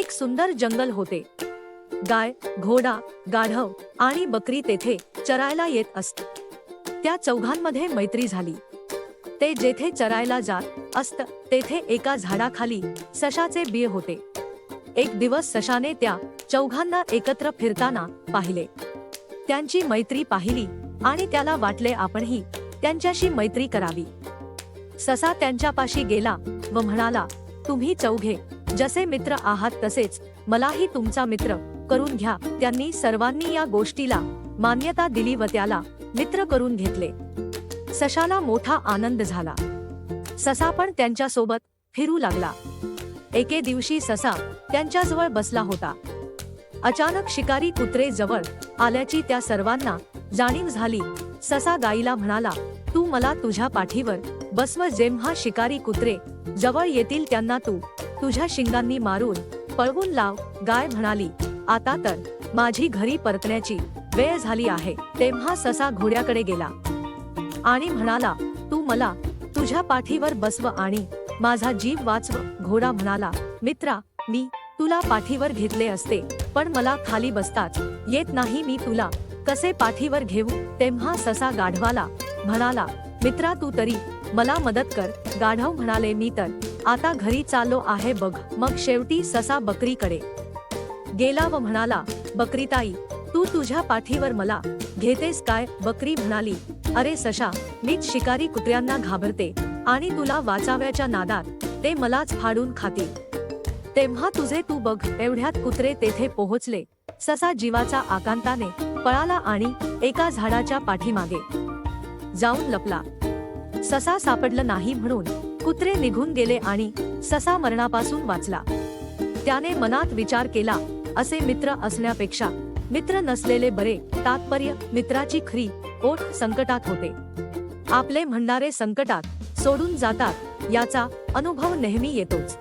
एक सुंदर जंगल होते. गाय घोडा गाढव आणि बकरी तेथे चरायला येत असत. त्या चौघांमध्ये मैत्री झाली. ते जेथे चरायला जात असत तेथे एका झाडाखाली सशाचे बिय होते. एक दिवस सशाने त्या चौघांना एकत्र फिरताना पाहिले. त्यांची मैत्री पाहिली आणि त्याला वाटले आपणही त्यांच्याशी मैत्री करावी. ससा त्यांच्यापाशी गेला व म्हणाला तुम्ही चौघे जसे मित्र आहात तसेच मलाही तुमचा मित्र करून घ्या. त्यांनी सर्वांनी या गोष्टीला मान्यता दिली व त्याला मित्र करून घेतले. सशाला मोठा आनंद झाला. ससा पण त्यांच्यासोबत फिरू लागला. एके दिवशी ससा त्यांच्याजवळ बसला होता. अचानक शिकारी कुत्रे जवळ आल्याची त्या सर्वांना जाणीव झाली. ससा गाईला म्हणाला तू मला तुझ्या पाठीवर बसव. जेव्हा शिकारी कुत्रे जवळ येतील त्यांना तू तुझ्या शिंगांनी मारून पळवून लाव गाय म्हणाली आता तर माझी घरी परतण्याची वेळ झाली आहे. तेव्हा ससा घोड्याकडे गेला. आणि म्हणाला तू मला तुझ्या पाठीवर बसव आणि माझा जीव वाचव. घोडा म्हणाला मित्रा मी तुला पाठीवर घेतले असते पण मला खाली बसताच येत नाही. मी तुला कसे पाठीवर घेऊ? तेव्हा ससा गाढवाला म्हणाला मित्रा तू तरी मला मदत कर. गाढव म्हणाले मी तर आता घरी चाललो आहे बघ. मग शेवटी ससा बकरीकडे. गेला व म्हणाला बकरीताई तू तुझ्या पाठीवर मला घेतेस काय? बकरी म्हणाली अरे सशा मीच शिकारी कुत्र्यांना घाबरते आणि तुला वाचाव्याच्या नादात ते मलाच फाडून खातील. तेव्हा तुझे तू बघ एवढ्यात कुत्रे तेथे पोहोचले. ससा जीवाचा आकांताने पळाला आणि एका झाडाच्या पाठीमागे जाऊन लपला. ससा सापडलं नाही म्हणून कुत्रे निघून गेले आणि ससा मरणापासून वाचला. त्याने मनात विचार केला असे मित्र असण्यापेक्षा मित्र नसलेले बरे तात्पर्य मित्राची खरी ओठ संकटात होते. आपले म्हणणारे संकटात सोडून जातात याचा अनुभव नेहमी येतोच.